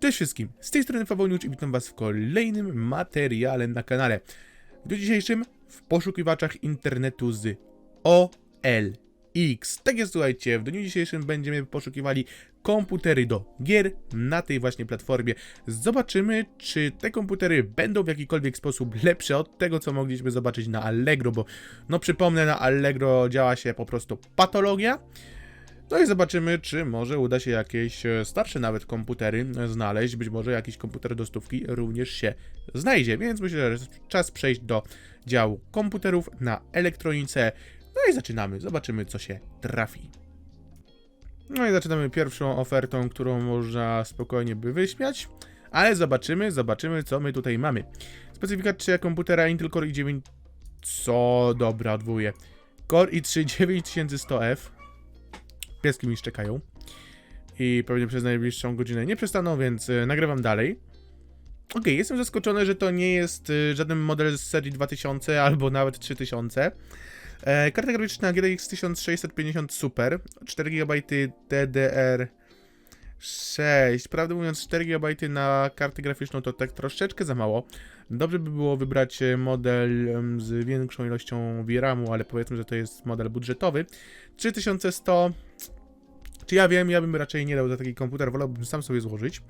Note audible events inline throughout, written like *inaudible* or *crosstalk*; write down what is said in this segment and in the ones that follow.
Cześć wszystkim, z tej strony Fawoniucz i witam was w kolejnym materiale na kanale. W dniu dzisiejszym w poszukiwaczach internetu z OLX. Tak jest, słuchajcie, w dniu dzisiejszym będziemy poszukiwali komputery do gier na tej właśnie platformie. Zobaczymy, czy te komputery będą w jakikolwiek sposób lepsze od tego, co mogliśmy zobaczyć na Allegro, bo no przypomnę, na Allegro działa się po prostu patologia. No i zobaczymy, czy może uda się jakieś e, starsze nawet komputery e, znaleźć. Być może jakiś komputer do stówki również się znajdzie, więc myślę, że czas przejść do działu komputerów na elektronice. No i zaczynamy, zobaczymy co się trafi. No i zaczynamy pierwszą ofertą, którą można spokojnie by wyśmiać. Ale zobaczymy, zobaczymy co my tutaj mamy. Specyfikacja komputera Intel Core i9... Co? Dobra, odwołuję. Core i3 9100F pieski mi szczekają. I pewnie przez najbliższą godzinę nie przestaną, więc y, nagrywam dalej. Okej, jestem zaskoczony, że to nie jest y, żaden model z serii 2000 albo nawet 3000. E, karta graficzna GTX 1650 Super, 4 GB DDR6. Prawdę mówiąc, 4 GB na kartę graficzną to tak troszeczkę za mało. Dobrze by było wybrać e, model z większą ilością VRAMu, ale powiedzmy, że to jest model budżetowy. 3100 czy ja wiem, ja bym raczej nie dał za taki komputer, wolałbym sam sobie złożyć.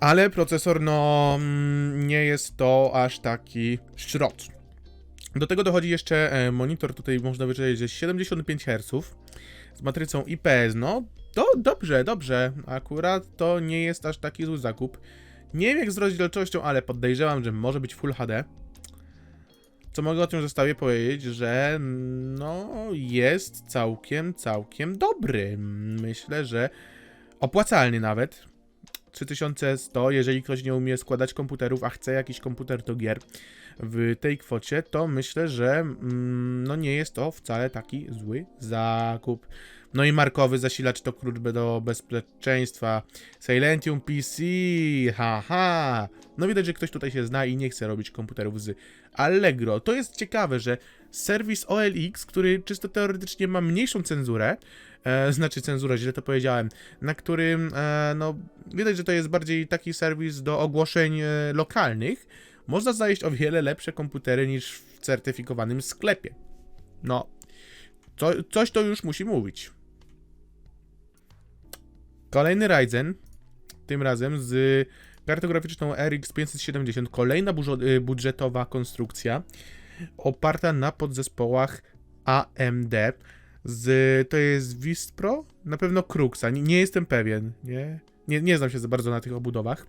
Ale procesor, no, mm, nie jest to aż taki szrot. Do tego dochodzi jeszcze e, monitor, tutaj można wyczytać, że 75 Hz z matrycą IPS. No, to dobrze, dobrze. Akurat to nie jest aż taki zły zakup. Nie wiem jak z rozdzielczością, ale podejrzewam, że może być Full HD. Co mogę o tym zestawie powiedzieć, że no jest całkiem, całkiem dobry. Myślę, że opłacalny nawet. 3100, jeżeli ktoś nie umie składać komputerów, a chce jakiś komputer do gier w tej kwocie, to myślę, że mm, no nie jest to wcale taki zły zakup. No i markowy zasilacz to klucz do bezpieczeństwa. Silentium PC, haha. No widać, że ktoś tutaj się zna i nie chce robić komputerów z Allegro. To jest ciekawe, że serwis OLX, który czysto teoretycznie ma mniejszą cenzurę, e, znaczy cenzurę, źle to powiedziałem, na którym, e, no, widać, że to jest bardziej taki serwis do ogłoszeń e, lokalnych, można znaleźć o wiele lepsze komputery niż w certyfikowanym sklepie. No, co, coś to już musi mówić. Kolejny Ryzen, tym razem z kartą graficzną RX 570, kolejna y, budżetowa konstrukcja, oparta na podzespołach AMD. Z, to jest Vispro? Na pewno Cruxa, nie, nie jestem pewien, nie? nie? Nie znam się za bardzo na tych obudowach.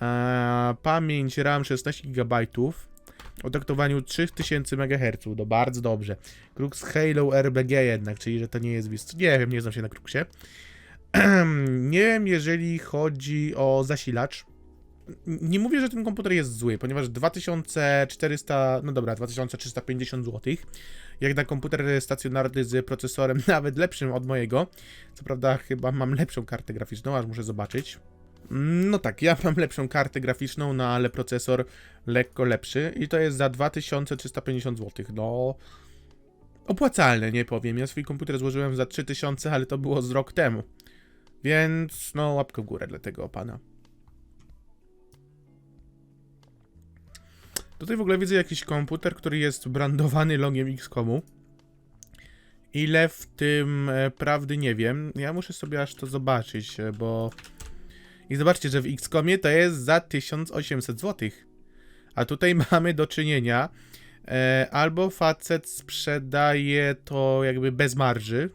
Eee, pamięć RAM 16 GB o taktowaniu 3000 MHz, no bardzo dobrze. Crux Halo RBG jednak, czyli że to nie jest Vispro. Nie wiem, nie znam się na Cruxie. *clears throat* nie wiem, jeżeli chodzi o zasilacz. Nie mówię, że ten komputer jest zły, ponieważ 2400, no dobra, 2350 zł, jak na komputer stacjonarny z procesorem *laughs* nawet lepszym od mojego. Co prawda chyba mam lepszą kartę graficzną, aż muszę zobaczyć. No tak, ja mam lepszą kartę graficzną, no ale procesor lekko lepszy i to jest za 2350 zł. No opłacalne, nie powiem. Ja swój komputer złożyłem za 3000, ale to było z rok temu. Więc no łapkę w górę dla tego pana. Tutaj w ogóle widzę jakiś komputer, który jest brandowany logiem XCOMu. Ile w tym e, prawdy nie wiem. Ja muszę sobie aż to zobaczyć, e, bo... I zobaczcie, że w XCOMie to jest za 1800 zł. A tutaj *laughs* mamy do czynienia e, albo facet sprzedaje to jakby bez marży,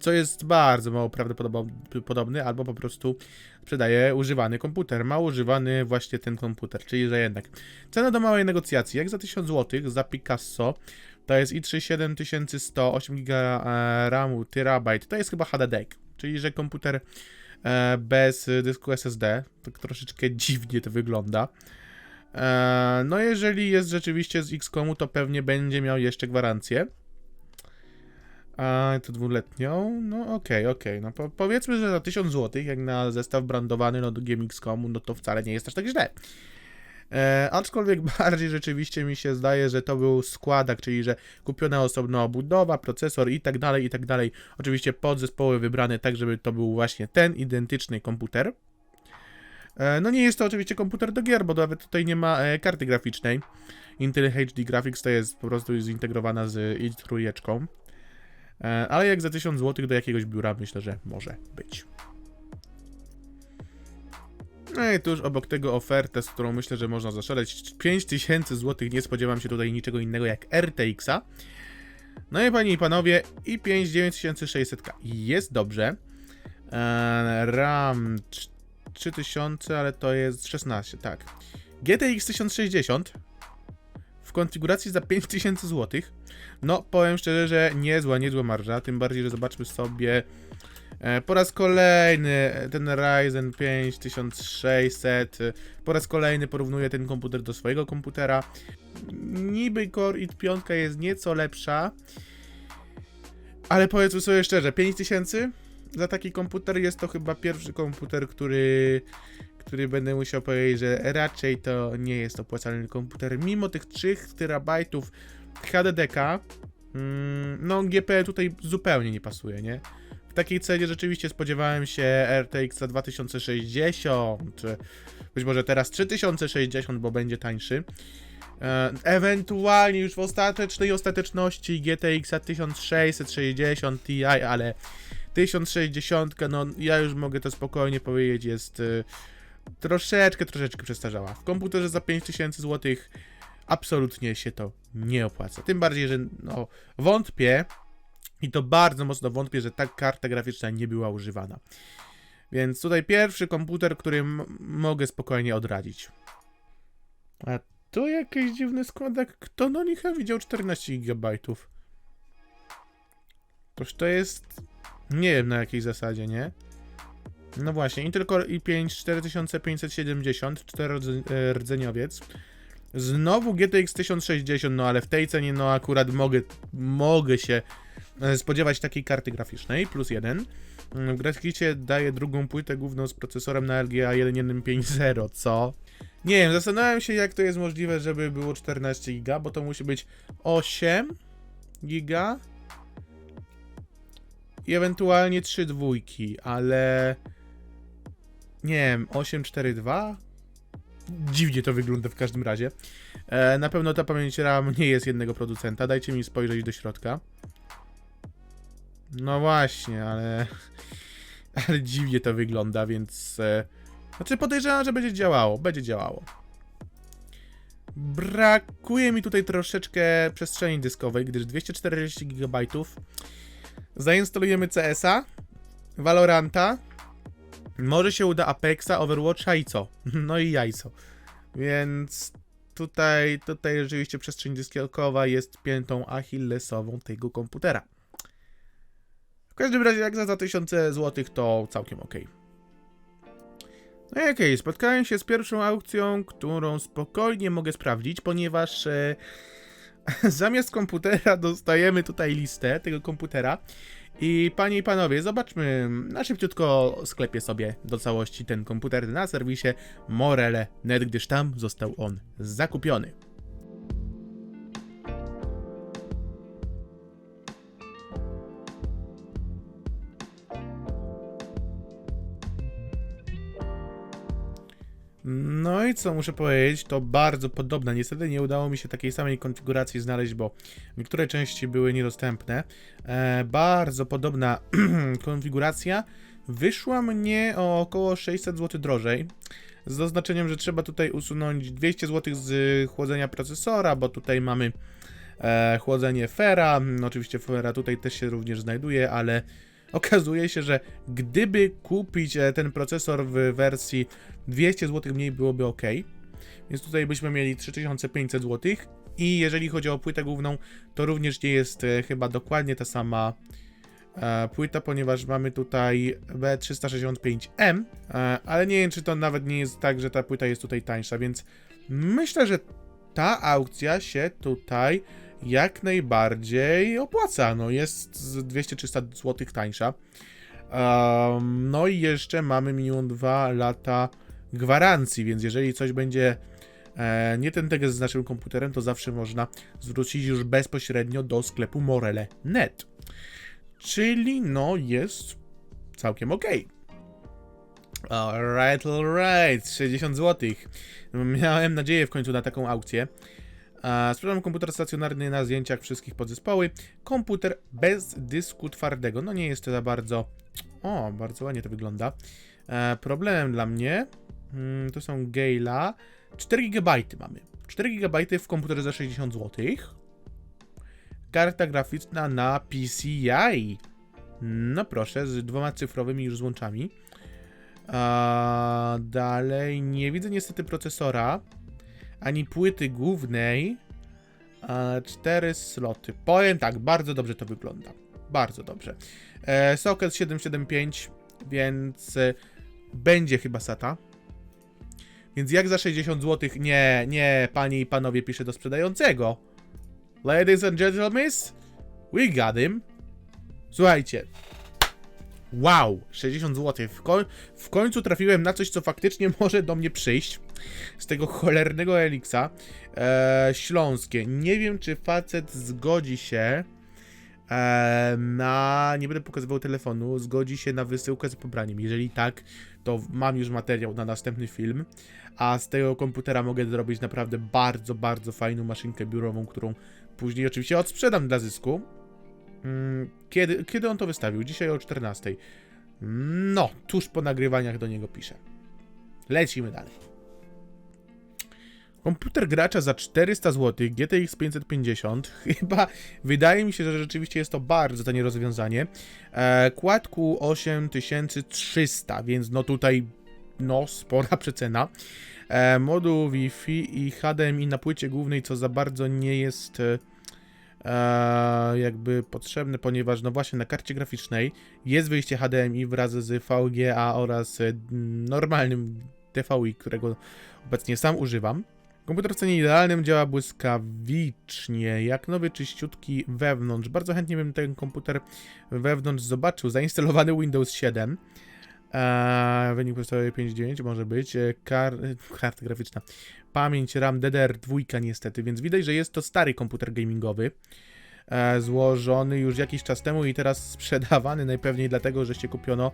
co jest bardzo mało prawdopodobne, albo po prostu sprzedaje używany komputer. Ma używany właśnie ten komputer, czyli że jednak cena do małej negocjacji, jak za 1000 zł za Picasso, to jest i3 7100, 8 GB RAMu, terabajt, to jest chyba HDD, czyli że komputer e, bez dysku SSD, tak troszeczkę dziwnie to wygląda. E, no jeżeli jest rzeczywiście z XCOMu, to pewnie będzie miał jeszcze gwarancję. A to dwuletnią? No okej, okay, okej. Okay. No po, powiedzmy, że za 1000 zł, jak na zestaw brandowany no, do GameX.com, no to wcale nie jest aż tak źle. E, aczkolwiek *laughs* bardziej rzeczywiście mi się zdaje, że to był składak, czyli że kupiona osobna obudowa, procesor i tak dalej, i tak dalej. Oczywiście podzespoły wybrane tak, żeby to był właśnie ten identyczny komputer. E, No nie jest to oczywiście komputer do gier, bo nawet tutaj nie ma e, karty graficznej. Intel HD Graphics to jest po prostu zintegrowana z i3. E, Ale jak za 1000 zł do jakiegoś biura myślę, że może być. No i tuż obok tego ofertę, z którą myślę, że można zaszaleć 5000 zł, nie spodziewam się tutaj niczego innego jak RTX-a. No i panie i panowie, i 59600 jest dobrze. Eee, RAM trz- 3000, ale to jest 16, tak. GTX 1060 w konfiguracji za 5000 zł. No, powiem szczerze, że niezła, niezła marża. Tym bardziej, że zobaczmy sobie e, po raz kolejny ten Ryzen 5 1600. e, Po raz kolejny porównuję ten komputer do swojego komputera. Niby Core i5 jest nieco lepsza, ale powiedzmy sobie szczerze, 5000 za taki komputer jest to chyba pierwszy komputer, który, który będę musiał powiedzieć, że raczej to nie jest opłacalny komputer. Mimo tych 3 terabajtów HDDK, mm, no GPU tutaj zupełnie nie pasuje, nie? W takiej cenie rzeczywiście spodziewałem się RTX 2060, być może teraz 3060, bo będzie tańszy. E, Ewentualnie już w ostatecznej ostateczności GTX 1660 Ti, ale 1060, no ja już mogę to spokojnie powiedzieć, jest y, troszeczkę, troszeczkę przestarzała. W komputerze za 5000 zł absolutnie się to nie opłaca. Tym bardziej, że no, wątpię, i to bardzo mocno wątpię, że ta karta graficzna nie była używana. Więc tutaj pierwszy komputer, który mogę spokojnie odradzić. A tu jakiś dziwny składak. Kto no nicha widział 14 GB? Toż to jest nie wiem na jakiej zasadzie, nie? No właśnie, Intel Core i5 4570, 4-rdzeniowiec. Znowu GTX 1060, no ale w tej cenie no akurat mogę, mogę się e, spodziewać takiej karty graficznej, plus jeden. W graficie daje drugą płytę główną z procesorem na LGA 1150, co? Nie wiem, zastanawiam się jak to jest możliwe, żeby było 14 giga, bo to musi być 8 giga i ewentualnie 3 dwójki, ale nie wiem, 842? Dziwnie to wygląda w każdym razie. E, na pewno ta pamięć RAM nie jest jednego producenta. Dajcie mi spojrzeć do środka. No właśnie, ale *laughs* ale dziwnie to wygląda, więc e, znaczy podejrzewam, że będzie działało, będzie działało. Brakuje mi tutaj troszeczkę przestrzeni dyskowej, gdyż 240 GB zainstalujemy CS-a, Valoranta, może się uda Apexa, Overwatcha i co? *laughs* No i jajco. Więc tutaj, tutaj rzeczywiście przestrzeń dyskielkowa jest piętą achillesową tego komputera. W każdym razie jak za 2000 zł to całkiem ok. No i okej, spotkałem się z pierwszą aukcją, którą spokojnie mogę sprawdzić, ponieważ e, *laughs* zamiast komputera dostajemy tutaj listę tego komputera. I panie i panowie, zobaczmy na szybciutko sklepię sobie do całości ten komputer na serwisie Morele.net, gdyż tam został on zakupiony. No i co muszę powiedzieć, to bardzo podobne. Niestety nie udało mi się takiej samej konfiguracji znaleźć, bo niektóre części były niedostępne. E, bardzo podobna *clears throat* konfiguracja. Wyszła mnie o około 600 zł drożej. Z oznaczeniem, że trzeba tutaj usunąć 200 zł z chłodzenia procesora, bo tutaj mamy e, chłodzenie Fera. No, oczywiście Fera tutaj też się również znajduje, ale *laughs* okazuje się, że gdyby kupić e, ten procesor w wersji 200 zł mniej byłoby ok. Więc tutaj byśmy mieli 3500 zł. I jeżeli chodzi o płytę główną, to również nie jest e, chyba dokładnie ta sama e, płyta, ponieważ mamy tutaj B365M, e, ale nie wiem, czy to nawet nie jest tak, że ta płyta jest tutaj tańsza, więc myślę, że ta aukcja się tutaj jak najbardziej opłaca. No jest z 200-300 zł tańsza. Um, no i jeszcze mamy minimum 2 lata gwarancji, więc jeżeli coś będzie e, nie ten tekst z naszym komputerem, to zawsze można zwrócić już bezpośrednio do sklepu morele.net. Czyli no jest całkiem ok. Alright, alright, 60 zł. Miałem nadzieję w końcu na taką aukcję. Sprzedam komputer stacjonarny na zdjęciach wszystkich podzespoły. Komputer bez dysku twardego. No nie jest to za bardzo... O, bardzo ładnie to wygląda. E, problemem dla mnie mm, to są Gala. 4 GB mamy. 4 GB w komputerze za 60 zł. Karta graficzna na PCI. No proszę, z dwoma cyfrowymi już złączami. A dalej nie widzę niestety procesora, ani płyty głównej. A, cztery sloty. Powiem tak, bardzo dobrze to wygląda. Bardzo dobrze. E, socket 775, więc e, będzie chyba SATA. Więc jak za 60 zł? Nie, nie, panie i panowie, piszę do sprzedającego. Ladies and gentlemen, we got him. Słuchajcie. Wow, 60 zł. W, koń, w końcu trafiłem na coś, co faktycznie *laughs* może do mnie przyjść. Z tego cholernego Elixa. E, śląskie. Nie wiem, czy facet zgodzi się na. Nie będę pokazywał telefonu. Zgodzi się na wysyłkę z pobraniem. Jeżeli tak, to mam już materiał na następny film. A z tego komputera mogę zrobić naprawdę bardzo, bardzo fajną maszynkę biurową, którą później oczywiście odsprzedam dla zysku. Mm, Kiedy, kiedy on to wystawił? Dzisiaj o 14. No, tuż po nagrywaniach do niego piszę. Lecimy dalej. Komputer gracza za 400 zł, GTX 550. Chyba wydaje mi się, że rzeczywiście jest to bardzo tanie rozwiązanie. E, kładku 8300, więc no tutaj no spora przecena. E, moduł Wi-Fi i HDMI na płycie głównej, co za bardzo nie jest e, e, jakby potrzebne, ponieważ no właśnie na karcie graficznej jest wyjście HDMI wraz z VGA oraz e, normalnym TVI, którego obecnie sam używam. Komputer w cenie idealnym działa błyskawicznie, jak nowy, czyściutki wewnątrz. Bardzo chętnie bym ten komputer wewnątrz zobaczył. Zainstalowany Windows 7. Eee, wynik podstawowy 5.9 może być. E, Kar karta graficzna. Pamięć RAM DDR2 niestety, więc widać, że jest to stary komputer gamingowy. E, złożony już jakiś czas temu i teraz sprzedawany najpewniej dlatego, że się kupiono,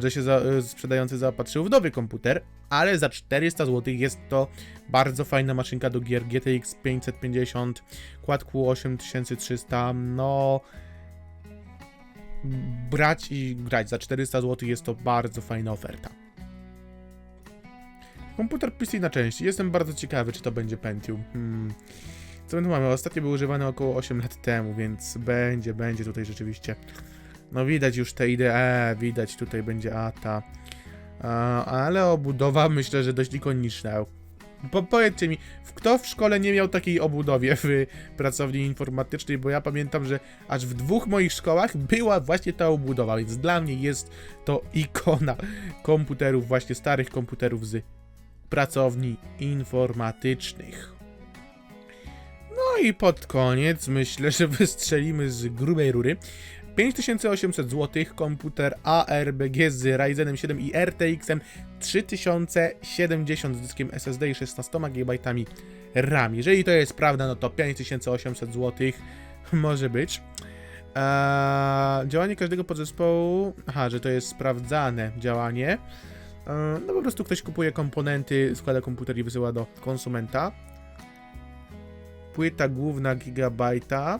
że się za, e, sprzedający zaopatrzył w nowy komputer, ale za 400 zł jest to bardzo fajna maszynka do gier GTX 550, kładku 8300, no brać i grać za 400 zł jest to bardzo fajna oferta. Komputer PC na części. Jestem bardzo ciekawy, czy to będzie Pentium. Hmm. Co my tu mamy? Ostatnio był używany około 8 lat temu, więc będzie, będzie tutaj rzeczywiście. No widać już te idee, widać tutaj będzie ATA. A, ale obudowa *laughs* myślę, że dość ikoniczna. Po, powiedzcie mi, kto w szkole nie miał takiej obudowie w pracowni informatycznej, bo ja pamiętam, że aż w dwóch moich szkołach była właśnie ta obudowa, więc dla mnie jest to ikona komputerów, właśnie starych komputerów z pracowni informatycznych. No i pod koniec myślę, że wystrzelimy z grubej rury. 5800 zł komputer ARBG z Ryzenem 7 i RTX 3070 z dyskiem SSD i 16 GB RAM. Jeżeli to jest prawda, no to 5800 zł może być. Eee, działanie każdego podzespołu. Aha, że to jest sprawdzane działanie. Eee, no po prostu ktoś kupuje komponenty, składa komputer i wysyła do konsumenta. Płyta główna gigabajta.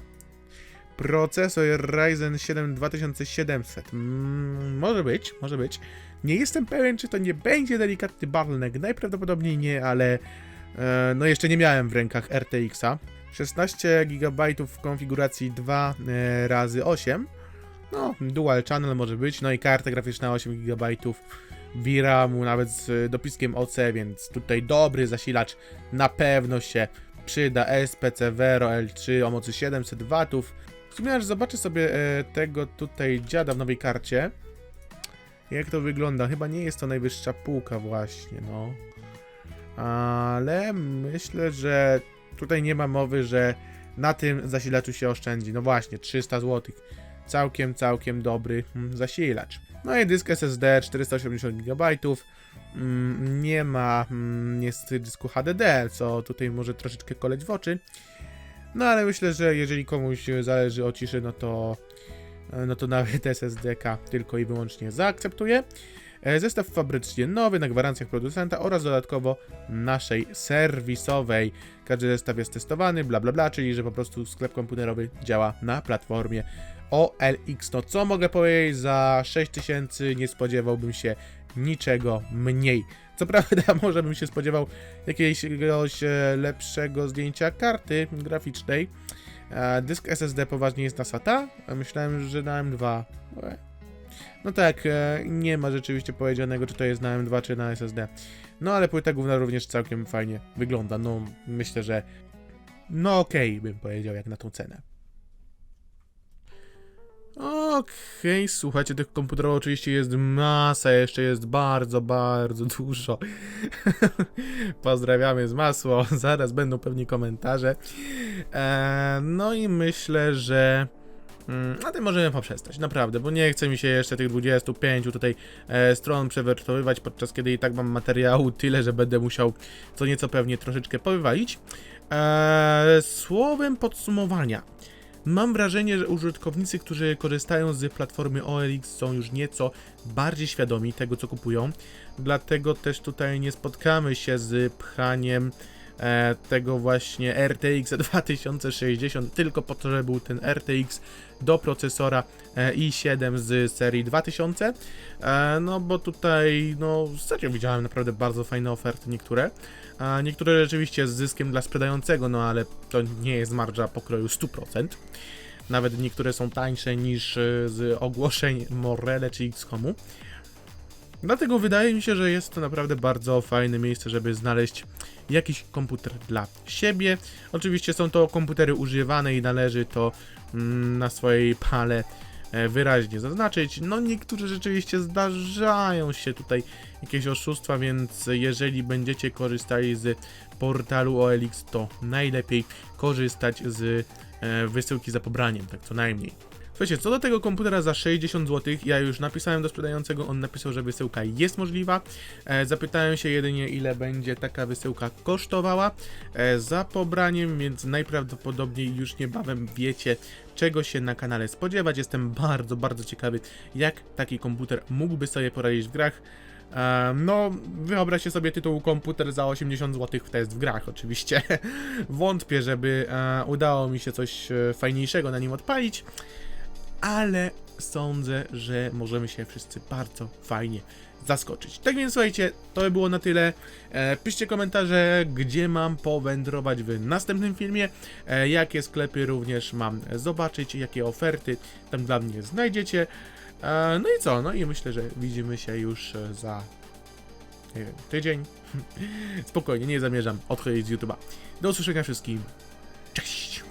Procesor Ryzen 7 2700. Mm, może być, może być. Nie jestem pewien, czy to nie będzie delikatny bottleneck. Najprawdopodobniej nie, ale e, no jeszcze nie miałem w rękach RTX-a. 16 GB w konfiguracji 2 e, razy 8. No, dual channel może być. No i karta graficzna 8 GB VRAMu, nawet z dopiskiem OC, więc tutaj dobry zasilacz na pewno się przyda. SPC Vero L3 o mocy 700 W. Sumie aż zobaczę sobie e, tego tutaj dziada w nowej karcie. Jak to wygląda? Chyba nie jest to najwyższa półka właśnie, no. Ale myślę, że tutaj nie ma mowy, że na tym zasilaczu się oszczędzi. No właśnie, 300 zł. Całkiem, całkiem dobry mm, zasilacz. No i dysk SSD 480 GB. Nie ma mm, niestety dysku HDD, co tutaj może troszeczkę koleć w oczy. No ale myślę, że jeżeli komuś zależy o ciszy, no to no to nawet SSDK tylko i wyłącznie zaakceptuję. e, zestaw fabrycznie nowy na gwarancjach producenta oraz dodatkowo naszej serwisowej. Każdy zestaw jest testowany, bla bla bla, czyli że po prostu sklep komputerowy działa na platformie OLX. No co mogę powiedzieć, za 6000 nie spodziewałbym się niczego mniej. Co prawda, *laughs* może bym się spodziewał jakiegoś e, lepszego zdjęcia karty graficznej. E, Dysk SSD poważnie jest na SATA. Myślałem, że na M2. Łe. No tak, e, nie ma rzeczywiście powiedzianego, czy to jest na M2, czy na SSD. No ale płyta główna również całkiem fajnie wygląda. No myślę, że no okej bym powiedział jak na tą cenę. Okej, słuchajcie, tych komputerów oczywiście jest masa, jeszcze jest bardzo, bardzo dużo. *laughs* Pozdrawiamy z masło, *laughs* zaraz będą pewnie komentarze. E, no i myślę, że mm, na tym możemy poprzestać, naprawdę, bo nie chce mi się jeszcze tych 25 tutaj e, stron przewertowywać, podczas kiedy i tak mam materiału tyle, że będę musiał co nieco pewnie troszeczkę powywalić. E, słowem podsumowania. Mam wrażenie, że użytkownicy, którzy korzystają z platformy OLX są już nieco bardziej świadomi tego, co kupują. Dlatego też tutaj nie spotkamy się z pchaniem tego właśnie RTX 2060 tylko po to, żeby był ten RTX do procesora e, i7 z serii 2000. E, no bo tutaj, no serio widziałem naprawdę bardzo fajne oferty niektóre. Niektóre rzeczywiście z zyskiem dla sprzedającego, no ale to nie jest marża pokroju 100%. Nawet niektóre są tańsze niż e, z ogłoszeń Morele czy XCOMu. Dlatego wydaje mi się, że jest to naprawdę bardzo fajne miejsce, żeby znaleźć jakiś komputer dla siebie. Oczywiście są to komputery używane i należy to mm, na swojej pale e, wyraźnie zaznaczyć. No niektóre rzeczywiście zdarzają się tutaj jakieś oszustwa, więc jeżeli będziecie korzystali z portalu OLX, to najlepiej korzystać z e, wysyłki za pobraniem, tak co najmniej. Słuchajcie, co do tego komputera za 60 zł, ja już napisałem do sprzedającego, on napisał, że wysyłka jest możliwa. E, zapytałem się jedynie, ile będzie taka wysyłka kosztowała e, za pobraniem, więc najprawdopodobniej już niebawem wiecie, czego się na kanale spodziewać. Jestem bardzo, bardzo ciekawy, jak taki komputer mógłby sobie poradzić w grach. E, No, wyobraźcie sobie tytuł komputer za 80 zł w test w grach, oczywiście. *laughs* Wątpię, żeby e, udało mi się coś e, fajniejszego na nim odpalić, ale sądzę, że możemy się wszyscy bardzo fajnie zaskoczyć. Tak więc słuchajcie, to by było na tyle. E, piszcie komentarze, gdzie mam powędrować w następnym filmie, e, jakie sklepy również mam zobaczyć, jakie oferty tam dla mnie znajdziecie. E, no i co? No i myślę, że widzimy się już e, za nie wiem, tydzień. *laughs* Spokojnie, nie zamierzam odchodzić z YouTube'a. Do usłyszenia wszystkim. Cześć!